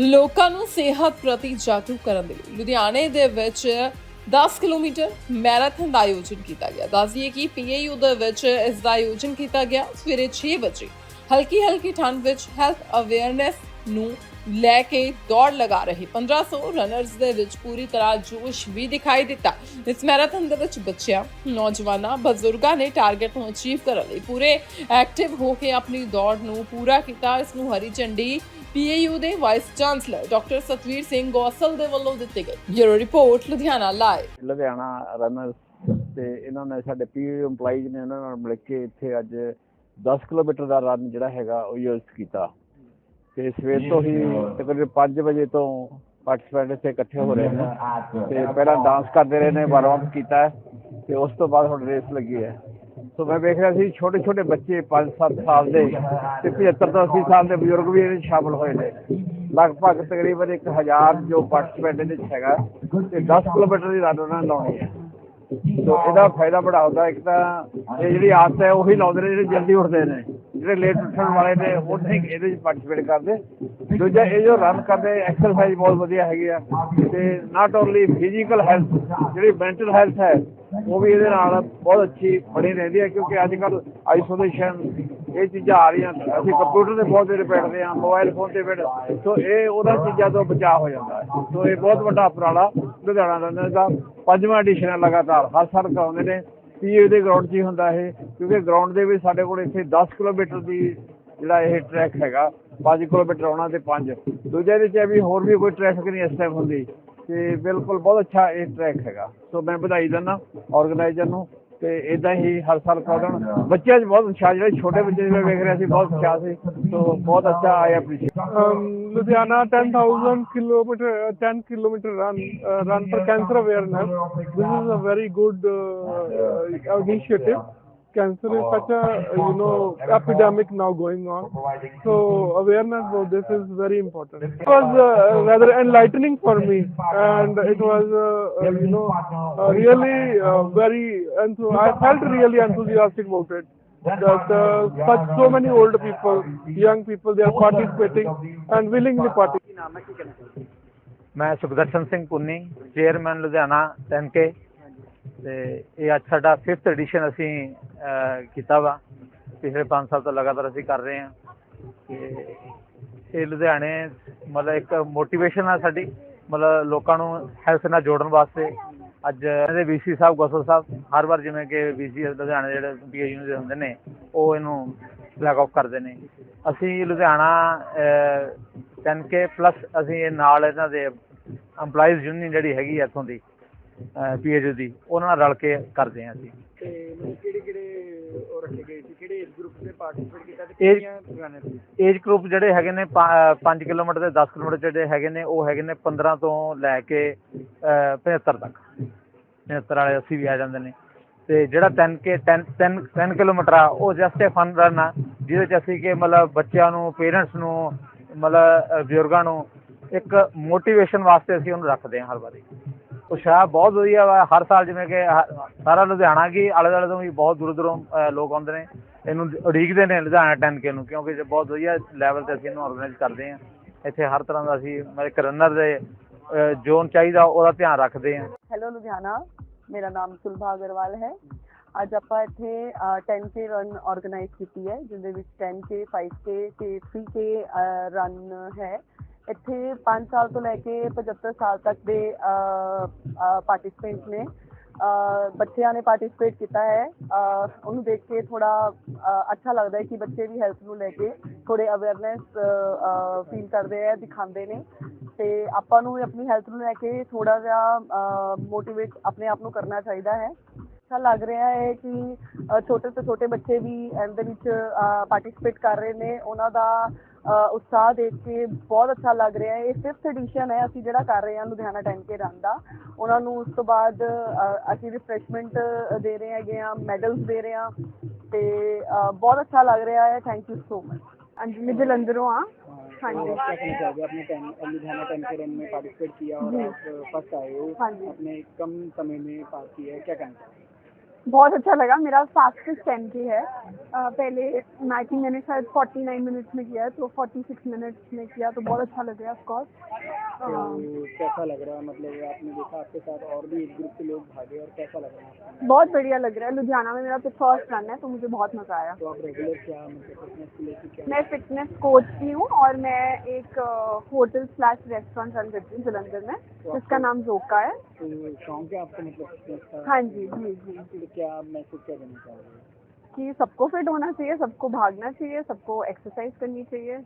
ਲੋਕਾਂ ਨੂੰ ਸਿਹਤ ਪ੍ਰਤੀ ਜਾਗਰੂਕ ਕਰਨ ਦੇ ਲਈ। ਲੁਧਿਆਣੇ ਦੇ ਵਿੱਚ 10 ਕਿਲੋਮੀਟਰ ਮੈਰਾਥਨ ਦਾ ਆਯੋਜਨ ਕੀਤਾ ਗਿਆ। ਦੱਸਦੀਏ ਕਿ ਪੀਏਯੂ ਦੇ ਵਿੱਚ ਇਸ ਦਾ ਆਯੋਜਨ ਕੀਤਾ ਗਿਆ। ਸਵੇਰੇ 6 ਵਜੇ ਹਲਕੀ ਹਲਕੀ ਠੰਡ ਵਿੱਚ ਹੈਲਥ ਅਵੇਅਰਨੈਸ ਨੂੰ ਲੈ ਕੇ ਦੌੜ ਲਗਾ ਰਹੇ 1500 ਰਨਰਸ ਦੇ ਵਿੱਚ ਪੂਰੀ ਤਰ੍ਹਾਂ ਜੋਸ਼ ਵੀ ਦਿਖਾਈ ਦਿੱਤਾ। ਇਸ ਮੈਰਾਥਨ ਦੇ ਵਿੱਚ ਬੱਚਿਆਂ, ਨੌਜਵਾਨਾਂ, ਬਜ਼ੁਰਗਾਂ ਨੇ ਟਾਰਗੇਟ ਨੂੰ ਅਚੀਵ ਕਰਨ ਲਈ ਪੂਰੇ ਐਕਟਿਵ ਹੋ ਕੇ ਆਪਣੀ ਦੌੜ ਨੂੰ ਪੂਰਾ ਕੀਤਾ। ਇਸ ਨੂੰ ਹਰੀ ਝੰਡੀ ਪੀਏਯੂ ਦੇ vice chancellor doctor Satvir Singh Gosal ਦੇ ਵੱਲੋਂ ਦਿੱਤੀ ਗਈ। Bureau report, Ludhiana live. Ludhiana runners ਤੇ ਇਹਨਾਂ ਨੇ ਸਾਡੇ ਪੀਯੂ EMPLOYEES ਨੇ ਇਹਨਾਂ ਨਾਲ ਮਿਲ ਕੇ ਇੱਥੇ ਅੱਜ 10 ਕਿਲੋਮੀਟਰ ਦਾ ਰਨ ਜਿਹੜਾ ਹੈਗਾ ਉਹ ਯੂਜ਼ ਕੀਤਾ। ਤੇ ਸਵੇਰ ਤੋਂ ਹੀ ਤਕਰੀਬਨ 5 ਵਜੇ ਤੋਂ ਪਾਰਟਿਸਪੈਂਟ ਇੱਥੇ ਇਕੱਠੇ ਹੋ ਰਹੇ ਨੇ। ਤੇ ਪਹਿਲਾਂ ਡਾਂਸ ਕਰਦੇ ਰਹੇ ਨੇ ਵਾਰਮ ਅਪ ਕੀਤਾ ਤੇ ਉਸ ਤੋਂ ਬਾਅਦ ਹੁਣ ਰੇਸ ਲੱਗੀ ਹੈ। ਸੋ ਮੈਂ ਵੇਖ ਰਿਹਾ ਸੀ ਛੋਟੇ ਛੋਟੇ ਬੱਚੇ 5-7 ਸਾਲ ਦੇ ਤੇ 75 ਤੋਂ 80 ਸਾਲ ਦੇ ਬਜ਼ੁਰਗ ਵੀ ਇਹਦੇ ਵਿੱਚ ਸ਼ਾਮਲ ਹੋਏ ਨੇ। ਲਗਭਗ ਤਕਰੀਬਨ 1000 ਜੋ ਪਾਰਟਿਸਪੈਂਟ ਇਹਦੇ ਵਿੱਚ ਹੈਗਾ ਤੇ 10 ਕਿਲੋਮੀਟਰ ਦੀ ਰਨ ਉਹਨਾਂ ਨੇ ਲਾਉਣੀ ਹੈ। ਸੋ ਇਹਦਾ ਫਾਇਦਾ ਬੜਾ ਹੁੰਦਾ, ਇੱਕ ਤਾਂ ਇਹ ਜਿਹੜੀ ਆਦਤ ਹੈ ਉਹੀ ਲਾਉਂਦੇ ਨੇ, ਜਿਹੜੇ ਜਲਦੀ ਉੱਠਦੇ ਨੇ। ਜਿਹੜੇ ਲੇਟ ਉੱਠਣ ਵਾਲੇ ਨੇ, ਉਹ ਨਹੀਂ ਇਹਦੇ ਵਿੱਚ ਪਾਰਟਿਸਿਪੇਟ ਕਰਦੇ। ਦੂਜਾ, ਇਹ ਜੋ ਰਨ ਕਰਦੇ ਐਕਸਰਸਾਈਜ਼ ਬਹੁਤ ਵਧੀਆ ਹੈਗੀ ਆ। ਤੇ ਨਾਟ ਓਨਲੀ ਫਿਜ਼ੀਕਲ ਹੈਲਥ ਜਿਹੜੀ ਮੈਂਟਲ ਹੈਲਥ ਹੈ, ਉਹ ਵੀ ਇਹਦੇ ਨਾਲ ਬਹੁਤ ਅੱਛੀ ਬਣੀ ਰਹਿੰਦੀ ਹੈ, ਕਿਉਂਕਿ ਅੱਜ ਕੱਲ ਆਈਸੋਲੇਸ਼ਨ ਇਹ ਚੀਜ਼ਾਂ ਆ ਰਹੀਆਂ। ਅਸੀਂ ਕੰਪਿਊਟਰ ਤੇ ਬਹੁਤ ਦੇਰ ਬੈਠਦੇ ਹਾਂ ਮੋਬਾਈਲ ਫੋਨ ਤੇ ਬੈਠ ਸੋ ਇਹ ਉਹਨਾਂ ਚੀਜ਼ਾਂ ਤੋਂ ਬਚਾਅ ਹੋ ਜਾਂਦਾ ਹੈ। ਸੋ ਇਹ ਬਹੁਤ ਵੱਡਾ ਉਪਰਾਲਾ ਲੁਧਿਆਣਾ ਰਨਰ ਦਾ। ਪੰਜਵਾਂ ਐਡੀਸ਼ਨ ਹੈ ਲਗਾਤਾਰ, ਹਰ ਸਾਲ ਕਰਾਉਂਦੇ ਨੇ। ਪੀਏ ਦੇ ਗਰਾਊਂਡ 'ਚ ਹੀ ਹੁੰਦਾ ਇਹ? ਕਿਉਂਕਿ ਗਰਾਊਂਡ ਦੇ ਵਿੱਚ ਸਾਡੇ ਕੋਲ ਇੱਥੇ 10 ਕਿਲੋਮੀਟਰ ਦੀ ਜਿਹੜਾ ਇਹ ਟਰੈਕ ਹੈਗਾ 5 ਕਿਲੋਮੀਟਰ ਆਉਣਾ ਤੇ 5 ਦੂਜੇ ਇਹਦੇ 'ਚ ਇਹ ਵੀ ਹੋਰ ਵੀ ਕੋਈ ਟ੍ਰੈਫਿਕ ਨਹੀਂ ਇਸ ਟਾਈਮ ਹੁੰਦੀ। ਤੇ ਬਿਲਕੁਲ ਬਹੁਤ ਅੱਛਾ ਇਹ ਟਰੈਕ ਹੈਗਾ। ਸੋ ਮੈਂ ਵਧਾਈ ਦਿੰਦਾ ਆਰਗੇਨਾਈਜ਼ਰ ਨੂੰ ਤੇ ਇਦਾਂ ਹੀ ਹਰ ਸਾਲ ਕਰਾਉਣ ਬੱਚਿਆਂ 'ਚ ਬਹੁਤ ਉਤਸ਼ਾਹ ਜਿਹੜੇ ਛੋਟੇ ਬੱਚੇ ਜਿਹੜੇ ਵੇਖ ਰਿਹਾ ਸੀ ਬਹੁਤ ਉਤਸ਼ਾਹ ਸੀ ਤੋਂ ਬਹੁਤ ਅੱਛਾ I appreciate Ludhiana 10000 kilometre 10 kilometre run run for cancer awareness this is a very good initiative cancer is such a oh. you know epidemic now going on. So awareness about this is very important. It was uh, rather enlightening for me, and it was uh, uh you know uh, really uh, very and so I felt really enthusiastic about it. That uh, such so many old people, young people, they are participating and willingly participating. मैं Sukhdarshan Singh Punni chairman Ludhiana ten ਤੇ ਇਹ ਅੱਜ ਸਾਡਾ 5th edition ਅਸੀਂ ਕੀਤਾ ਵਾ। ਪਿਛਲੇ 5 ਸਾਲ ਤੋਂ ਲਗਾਤਾਰ ਅਸੀਂ ਕਰ ਰਹੇ ਹਾਂ। ਤੇ ਇਹ ਲੁਧਿਆਣੇ ਮਤਲਬ ਇੱਕ ਮੋਟੀਵੇਸ਼ਨ ਆ ਸਾਡੀ। ਮਤਲਬ ਲੋਕਾਂ ਨੂੰ ਹੈਲਥ ਨਾਲ ਜੋੜਨ ਵਾਸਤੇ। ਅੱਜ ਇਹਦੇ ਵੀਸੀ ਸਾਹਿਬ ਗੋਸਲ ਸਾਹਿਬ ਹਰ ਵਾਰ ਜਿਵੇਂ ਕਿ ਵੀਸੀ ਲੁਧਿਆਣੇ ਜਿਹੜੇ ਪੀਏਯੂ ਦੇ ਹੁੰਦੇ ਨੇ ਉਹ ਇਹਨੂੰ ਫਲੈਗ ਆਫ ਕਰਦੇ ਨੇ। ਅਸੀਂ ਲੁਧਿਆਣਾ ਅਹ, 10K ਪਲੱਸ ਅਸੀਂ ਇਹ ਨਾਲ ਇਹਨਾਂ ਦੇ EMPLOYEES ਯੂਨੀਅਨ ਜਿਹੜੀ ਹੈਗੀ ਆ ਇੱਥੋਂ ਦੀ ਪੀਏਯੂ ਦੀ ਉਹਨਾਂ ਨਾਲ ਰਲ ਕੇ ਕਰਦੇ ਹਾਂ ਅਸੀਂ। ਤੇ ਕਿਹੜੇ ਕਿਹੜੇ ਉਹ ਰੱਖੇ ਗਏ ਸੀ? ਕਿਹੜੇ ਏਜ ਗਰੁੱਪ ਦੇ ਪਾਰਟਿਸਿਪੇਟ ਕੀਤਾ ਤੇ ਕਿਹੜੀਆਂ ਰਾਣੇ ਸੀ ਏਜ ਗਰੁੱਪ ਜਿਹੜੇ ਹੈਗੇ ਨੇ 5 ਕਿਲੋਮੀਟਰ ਤੇ 10 ਕਿਲੋਮੀਟਰ ਜਿਹੜੇ ਹੈਗੇ ਨੇ ਉਹ ਹੈਗੇ ਨੇ 15 ਤੋਂ ਲੈ ਕੇ ਅਹ, 75 ਤੱਕ। 75 ਵਾਲੇ 80 ਵੀ ਆ ਜਾਂਦੇ ਨੇ। ਤੇ ਜਿਹੜਾ 10 ਕੇ 10 10 10 ਕਿਲੋਮੀਟਰ ਆ ਉਹ ਜਸਟ ਏ ਫਨ ਰਨ ਆ ਜਿਹਦੇ ਚ ਅਸੀਂ ਕਿ ਮਤਲਬ ਬੱਚਿਆਂ ਨੂੰ ਪੇਰੈਂਟਸ ਨੂੰ ਮਤਲਬ ਬਜ਼ੁਰਗਾਂ ਨੂੰ ਇੱਕ ਮੋਟੀਵੇਸ਼ਨ ਵਾਸਤੇ ਅਸੀਂ ਉਹਨੂੰ ਰੱਖਦੇ ਹਾਂ ਹਰ ਵਾਰੀ। ਉਤਸ਼ਾਹ ਬਹੁਤ ਵਧੀਆ ਵਾ ਹਰ ਸਾਲ ਜਿਵੇਂ ਕਿ ਸਾਰਾ ਲੁਧਿਆਣਾ ਕੀ ਆਲੇ ਦੁਆਲੇ ਤੋਂ ਵੀ ਬਹੁਤ ਦੂਰ ਦੂਰੋਂ ਲੋਕ ਆਉਂਦੇ ਨੇ। ਇਹਨੂੰ ਉਡੀਕਦੇ ਨੇ ਲੁਧਿਆਣਾ 10K ਨੂੰ ਕਿਉਂਕਿ ਇਹ ਬਹੁਤ ਵਧੀਆ ਲੈਵਲ ਤੇ ਅਸੀਂ ਇਹਨੂੰ ਆਰਗੇਨਾਈਜ਼ ਕਰਦੇ ਹਾਂ। ਇੱਥੇ ਹਰ ਤਰ੍ਹਾਂ ਦਾ ਅਸੀਂ ਇੱਕ ਰਨਰ ਦੇ ਜ਼ੋਨ ਚਾਹੀਦਾ ਉਹਦਾ ਧਿਆਨ ਰੱਖਦੇ ਹਾਂ। ਹੈਲੋ ਲੁਧਿਆਣਾ। ਮੇਰਾ ਨਾਮ ਸੁਲਭਾ ਅਗਰਵਾਲ ਹੈ। ਅੱਜ ਆਪਾਂ ਇੱਥੇ ਅ, 10K ਰਨ ਆਰਗੇਨਾਈਜ਼ ਕੀਤੀ ਹੈ ਜਿਹਦੇ ਵਿੱਚ 10K 5K ਤੇ 3K ਰਨ ਹੈ। ਇੱਥੇ 5 ਸਾਲ ਤੋਂ ਲੈ ਕੇ 75 ਸਾਲ ਤੱਕ ਦੇ ਪਾਰਟਿਸਪੈਂਟਸ ਨੇ ਬੱਚਿਆਂ ਨੇ ਪਾਰਟਿਸਿਪੇਟ ਕੀਤਾ ਹੈ। ਉਹਨੂੰ ਦੇਖ ਕੇ ਥੋੜਾ ਅੱਛਾ ਲੱਗਦਾ ਹੈ ਕਿ ਬੱਚੇ ਵੀ ਹੈਲਥ ਨੂੰ ਲੈ ਕੇ ਥੋੜੇ ਅਵੇਅਰਨੈਸ ਫੀਲ ਕਰਦੇ ਆ ਦਿਖਾਉਂਦੇ ਨੇ। ਤੇ ਆਪਾਂ ਨੂੰ ਵੀ ਆਪਣੀ ਹੈਲਥ ਨੂੰ ਲੈ ਕੇ ਥੋੜਾ ਜਿਹਾ ਮੋਟੀਵੇਟ ਆਪਣੇ ਆਪ ਨੂੰ ਕਰਨਾ ਚਾਹੀਦਾ ਹੈ। ਅੱਛਾ ਲੱਗ ਰਿਹਾ ਹੈ ਕਿ ਅ, ਛੋਟੇ ਤੋਂ ਛੋਟੇ ਬੱਚੇ ਵੀ ਇਹਦੇ ਵਿੱਚ ਪਾਰਟਿਸਿਪੇਟ ਕਰ ਰਹੇ ਨੇ ਉਹਨਾਂ ਦਾ ਅ, ਉਤਸ਼ਾਹ ਦੇਖ ਕੇ ਬਹੁਤ ਅੱਛਾ ਲੱਗ ਰਿਹਾ ਹੈ ਇਹ 5th ਐਡੀਸ਼ਨ ਹੈ ਅਸੀਂ ਜਿਹੜਾ ਕਰ ਰਹੇ ਹਾਂ ਲੁਧਿਆਣਾ 10K ਰਨ ਦਾ ਉਹਨਾਂ ਨੂੰ ਉਸ ਤੋਂ ਬਾਅਦ ਅ, ਅਸੀਂ ਰਿਫਰੈਸ਼ਮੈਂਟ ਦੇ ਰਹੇ ਹੈਗੇ ਆ ਮੈਡਲਸ ਦੇ ਰਹੇ ਹਾਂ ਤੇ ਅ, ਬਹੁਤ ਅੱਛਾ ਲੱਗ ਰਿਹਾ ਹੈ ਥੈਂਕ ਯੂ ਸੋ ਮਚ ਹਾਂਜੀ ਮੈਂ ਜਲੰਧਰੋਂ ਆ हाँ जी। क्या कहना चाहोगे आपने 10 लुधियाना 10K रन में पार्टिसिपेट किया और जी। आप फर्स्ट आए हो हाँ जी। अपने कम समय में पास किया है क्या कहना चाहोगे बहुत अच्छा लगा। मेरा फास्टेस्ट टेन के है। अ, पहले आई थिंक मैंने शायद 49 मिनट्स में किया है तो 46 मिनट्स में किया तो बहुत अच्छा लग रहा है ऑफ़ कोर्स तो कैसा लग रहा है? मतलब आपने देखा आपके साथ और भी एक ग्रुप के लोग भागे और कैसा लग रहा है बहुत बढ़िया लग रहा है। लुधियाना में मेरा फ़र्स्ट रन है तो मुझे बहुत मज़ा आया। तो आप रेगुलर क्या मतलब मैं फिटनेस कोच भी हूँ और मैं एक होटल स्लैश रेस्टोरेंट रन करती हूँ जलंधर में। जिसका नाम जोका है। तो है मतलब हाँ जी जी जी। तो क्या आप मैसेज क्या देना चाहोगे कि सबको फिट होना चाहिए सबको भागना चाहिए सबको एक्सरसाइज करनी चाहिए